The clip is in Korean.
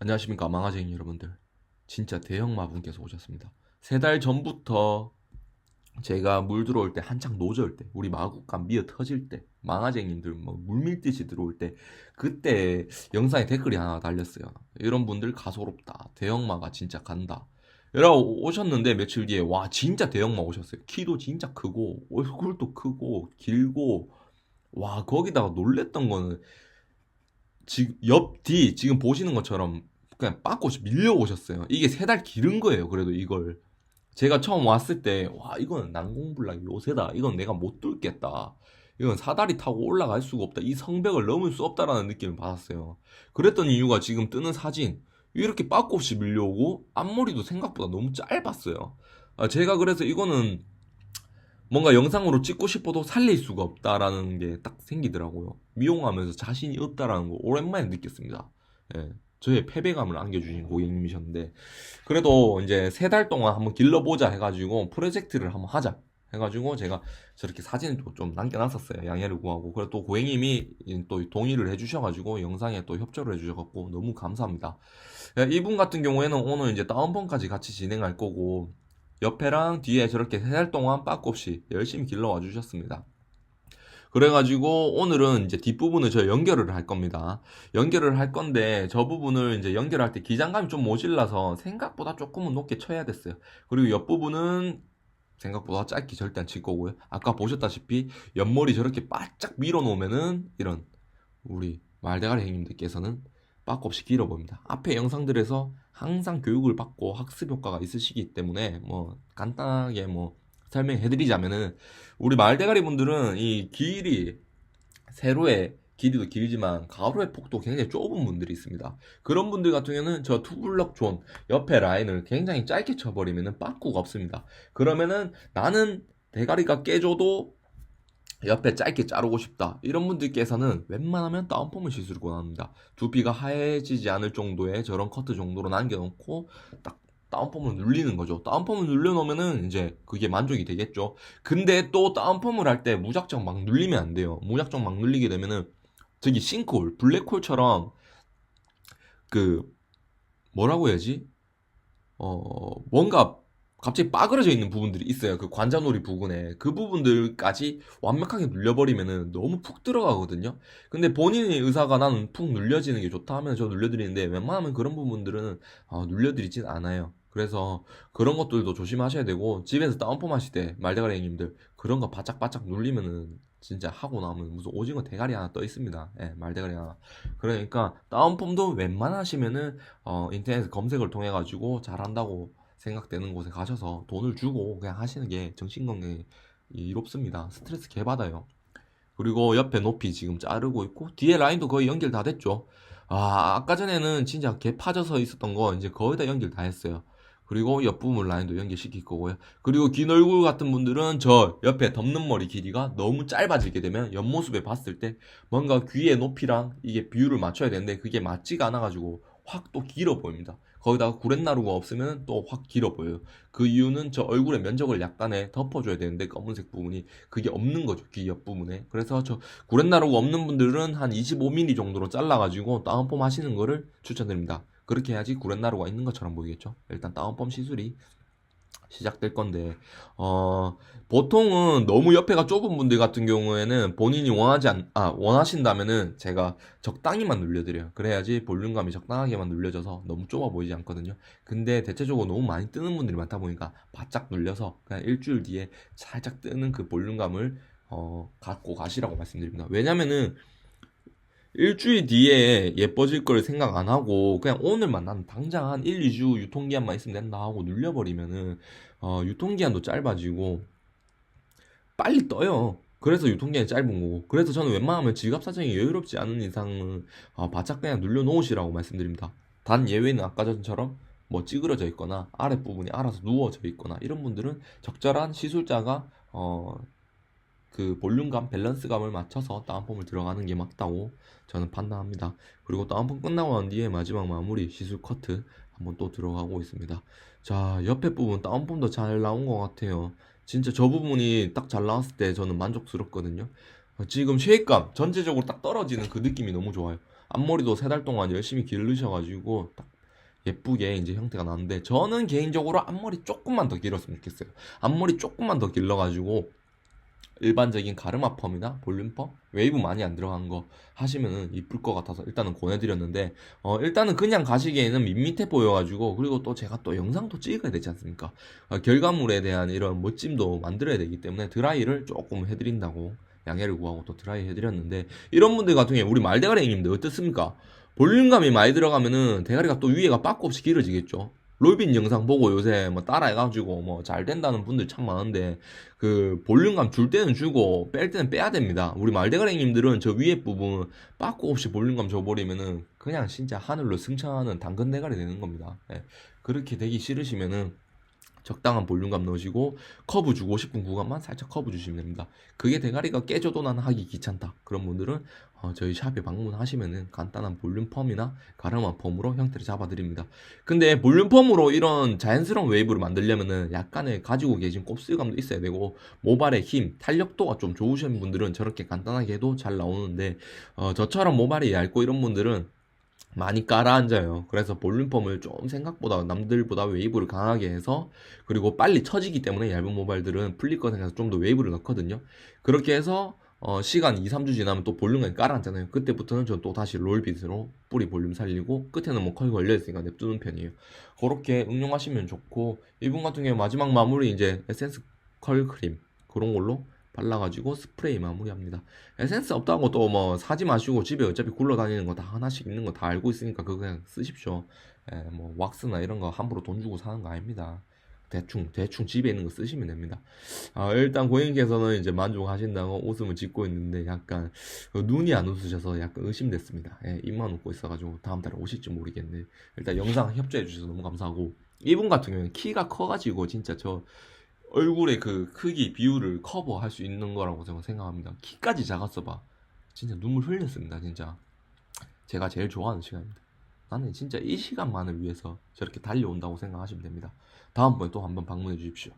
안녕하십니까 망아쟁이 여러분들. 진짜 대형 마분께서 오셨습니다. 세 달 전부터 제가 물 들어올 때 한창 노저일 때 우리 마구간 미어 터질 때 망아쟁이들 뭐 물밀듯이 들어올 때 그때 영상에 댓글이 하나 달렸어요. 이런 분들 가소롭다. 대형마가 진짜 간다. 이러고 오셨는데 며칠 뒤에 와 진짜 대형마 오셨어요. 키도 진짜 크고 얼굴도 크고 길고 와 거기다가 놀랬던 거는 지금 옆 뒤 지금 보시는 것처럼 그냥 빠꼬시 밀려오셨어요. 이게 세 달 기른 거예요. 그래도 이걸 제가 처음 왔을 때 와 이거는 난공불락 요새다. 이건 내가 못 뚫겠다. 이건 사다리 타고 올라갈 수가 없다. 이 성벽을 넘을 수 없다라는 느낌을 받았어요. 그랬던 이유가 지금 뜨는 사진 이렇게 빠꼬시 밀려오고 앞머리도 생각보다 너무 짧았어요. 아, 제가 그래서 이거는 뭔가 영상으로 찍고 싶어도 살릴 수가 없다라는 게 딱 생기더라고요. 미용하면서 자신이 없다라는 거 오랜만에 느꼈습니다. 예, 저의 패배감을 안겨주신 고객님이셨는데 그래도 이제 세 달 동안 한번 길러보자 해가지고 프로젝트를 한번 하자 해가지고 제가 저렇게 사진을 또좀 남겨놨었어요. 양해를 구하고 그리고 또 고객님이 또 동의를 해주셔가지고 영상에 또 협조를 해주셔갖고 너무 감사합니다. 예, 이분 같은 경우에는 오늘 이제 다운펌까지 같이 진행할 거고 옆에랑 뒤에 저렇게 세달 동안 빠꼼없이 열심히 길러와 주셨습니다. 그래가지고 오늘은 이제 뒷부분을 저 연결을 할 겁니다. 연결을 할 건데 저 부분을 이제 연결할 때 기장감이 좀 모질라서 생각보다 조금은 높게 쳐야 됐어요. 그리고 옆부분은 생각보다 짧게 절대 안 칠 거고요. 아까 보셨다시피 옆머리 저렇게 바짝 밀어 놓으면은 이런 우리 말대가리 형님들께서는 빠꼼없이 길어 보입니다. 앞에 영상들에서 항상 교육을 받고 학습 효과가 있으시기 때문에 뭐 간단하게 뭐 설명해드리자면은 우리 말대가리 분들은 이 길이 세로의 길이도 길지만 가로의 폭도 굉장히 좁은 분들이 있습니다. 그런 분들 같은 경우는 저 투블럭 존 옆에 라인을 굉장히 짧게 쳐버리면은 빠꾸가 없습니다. 그러면은 나는 대가리가 깨져도 옆에 짧게 자르고 싶다. 이런 분들께서는 웬만하면 다운펌을 시술을 권합니다. 두피가 하얘지지 않을 정도의 저런 커트 정도로 남겨놓고 딱 다운펌을 눌리는 거죠. 다운펌을 눌려놓으면은 이제 그게 만족이 되겠죠. 근데 또 다운펌을 할 때 무작정 막 눌리면 안 돼요. 무작정 막 눌리게 되면은 저기 싱크홀, 블랙홀처럼 그 뭐라고 해야지? 어 뭔가 갑자기 빠그러져 있는 부분들이 있어요. 그 관자놀이 부분에 그 부분들까지 완벽하게 눌려버리면은 너무 푹 들어가거든요. 근데 본인의 의사가 나는 푹 눌려지는 게 좋다 하면 저 눌려드리는데 웬만하면 그런 부분들은 어, 눌려드리진 않아요. 그래서 그런 것들도 조심하셔야 되고 집에서 다운펌 하실 때 말대가리 형님들 그런 거 바짝바짝 눌리면은 진짜 하고 나면 무슨 오징어 대가리 하나 떠 있습니다. 예, 말대가리 하나. 그러니까 다운펌도 웬만하시면은 어, 인터넷 검색을 통해 가지고 잘한다고 생각되는 곳에 가셔서 돈을 주고 그냥 하시는 게 정신건강에 이롭습니다. 스트레스 개 받아요. 그리고 옆에 높이 지금 자르고 있고 뒤에 라인도 거의 연결 다 됐죠. 아 아까 전에는 진짜 개 파져서 있었던 거 이제 거의 다 연결 다 했어요. 그리고 옆부분 라인도 연결시킬 거고요. 그리고 긴 얼굴 같은 분들은 저 옆에 덮는 머리 길이가 너무 짧아지게 되면 옆모습에 봤을 때 뭔가 귀의 높이랑 이게 비율을 맞춰야 되는데 그게 맞지가 않아가지고 확 또 길어 보입니다. 거기다가 구렛나루가 없으면 또 확 길어 보여요. 그 이유는 저 얼굴의 면적을 약간의 덮어줘야 되는데 검은색 부분이 그게 없는 거죠. 귀 옆 부분에. 그래서 저 구렛나루가 없는 분들은 한 25mm 정도로 잘라가지고 다운펌 하시는 거를 추천드립니다. 그렇게 해야지 구렛나루가 있는 것처럼 보이겠죠. 일단 다운펌 시술이 시작될 건데 어 보통은 너무 옆에가 좁은 분들 같은 경우에는 본인이 원하지 않, 아 원하신다면은 제가 적당히만 눌려드려요. 그래야지 볼륨감이 적당하게만 눌려져서 너무 좁아 보이지 않거든요. 근데 대체적으로 너무 많이 뜨는 분들이 많다 보니까 바짝 눌려서 그냥 일주일 뒤에 살짝 뜨는 그 볼륨감을 어 갖고 가시라고 말씀드립니다. 왜냐면은 일주일 뒤에 예뻐질 걸 생각 안 하고 그냥 오늘만 난 당장 한 1, 2주 유통기한만 있으면 된다 하고 눌려버리면은 어, 유통기한도 짧아지고 빨리 떠요. 그래서 유통기한이 짧은 거고 그래서 저는 웬만하면 지갑 사정이 여유롭지 않은 이상은 어, 바짝 그냥 눌려 놓으시라고 말씀드립니다. 단 예외는 아까 전처럼 뭐 찌그러져 있거나 아랫부분이 알아서 누워져 있거나 이런 분들은 적절한 시술자가 어, 그 볼륨감, 밸런스감을 맞춰서 다운펌을 들어가는 게 맞다고 저는 판단합니다. 그리고 다운펌 끝나고 난 뒤에 마지막 마무리 시술 커트 한번 또 들어가고 있습니다. 자, 옆에 부분 다운펌도 잘 나온 것 같아요. 진짜 저 부분이 딱 잘 나왔을 때 저는 만족스럽거든요. 어, 지금 쉐입감 전체적으로 딱 떨어지는 그 느낌이 너무 좋아요. 앞머리도 세 달 동안 열심히 기르셔가지고 딱 예쁘게 이제 형태가 나는데 저는 개인적으로 앞머리 조금만 더 길었으면 좋겠어요. 앞머리 조금만 더 길러가지고 일반적인 가르마 펌이나 볼륨 펌, 웨이브 많이 안 들어간 거 하시면은 이쁠 것 같아서 일단은 권해드렸는데 어 일단은 그냥 가시기에는 밋밋해 보여가지고 그리고 또 제가 또 영상도 찍어야 되지 않습니까? 어, 결과물에 대한 이런 멋짐도 만들어야 되기 때문에 드라이를 조금 해드린다고 양해를 구하고 또 드라이 해드렸는데 이런 분들 같은 경우에 우리 말대가리 형님들 어떻습니까? 볼륨감이 많이 들어가면은 대가리가 또 위에가 빠꾸 없이 길어지겠죠. 롤빈 영상 보고 요새 뭐 따라해가지고 뭐 잘 된다는 분들 참 많은데 그 볼륨감 줄 때는 주고 뺄 때는 빼야 됩니다. 우리 말대가리 형님들은 저 위에 부분 빠꾸 없이 볼륨감 줘버리면은 그냥 진짜 하늘로 승천하는 당근 대가리 되는 겁니다. 예. 그렇게 되기 싫으시면은 적당한 볼륨감 넣으시고 커브 주고 싶은 구간만 살짝 커브 주시면 됩니다. 그게 대가리가 깨져도 나는 하기 귀찮다. 그런 분들은 어, 저희 샵에 방문하시면은 간단한 볼륨 펌이나 가르마 펌으로 형태를 잡아드립니다. 근데 볼륨 펌으로 이런 자연스러운 웨이브를 만들려면은 약간의 가지고 계신 곱슬감도 있어야 되고 모발의 힘, 탄력도가 좀 좋으신 분들은 저렇게 간단하게 해도 잘 나오는데 어, 저처럼 모발이 얇고 이런 분들은 많이 깔아앉아요. 그래서 볼륨펌을 좀 생각보다 남들보다 웨이브를 강하게 해서 그리고 빨리 처지기 때문에 얇은 모발들은 풀릴 거 생각해서 좀 더 웨이브를 넣거든요. 그렇게 해서 어, 시간 2, 3주 지나면 또 볼륨감이 깔아앉잖아요. 그때부터는 전또 다시 롤빗으로 뿌리 볼륨 살리고 끝에는 뭐 컬 걸려있으니까 냅두는 편이에요. 그렇게 응용하시면 좋고 이분 같은 경우 마지막 마무리 이제 에센스 컬 크림 그런 걸로 발라가지고 스프레이 마무리합니다. 에센스 없다고 또뭐 사지 마시고 집에 어차피 굴러다니는 거 다 하나씩 있는 거 다 알고 있으니까 그거 그냥 쓰십시오. 예, 뭐 왁스나 이런 거 함부로 돈 주고 사는 거 아닙니다. 대충 대충 집에 있는 거 쓰시면 됩니다. 아, 일단 고객님께서는 이제 만족하신다고 웃음을 짓고 있는데 약간 그 눈이 안 웃으셔서 약간 의심됐습니다. 예, 입만 웃고 있어가지고 다음 달에 오실지 모르겠네. 일단 영상 협조해 주셔서 너무 감사하고 이분 같은 경우는 키가 커가지고 진짜 저 얼굴의 그 크기 비율을 커버할 수 있는 거라고 저는 생각합니다. 키까지 작았어 봐. 진짜 눈물 흘렸습니다, 진짜. 제가 제일 좋아하는 시간입니다. 나는 진짜 이 시간만을 위해서 저렇게 달려온다고 생각하시면 됩니다. 다음번에 또 한번 방문해 주십시오.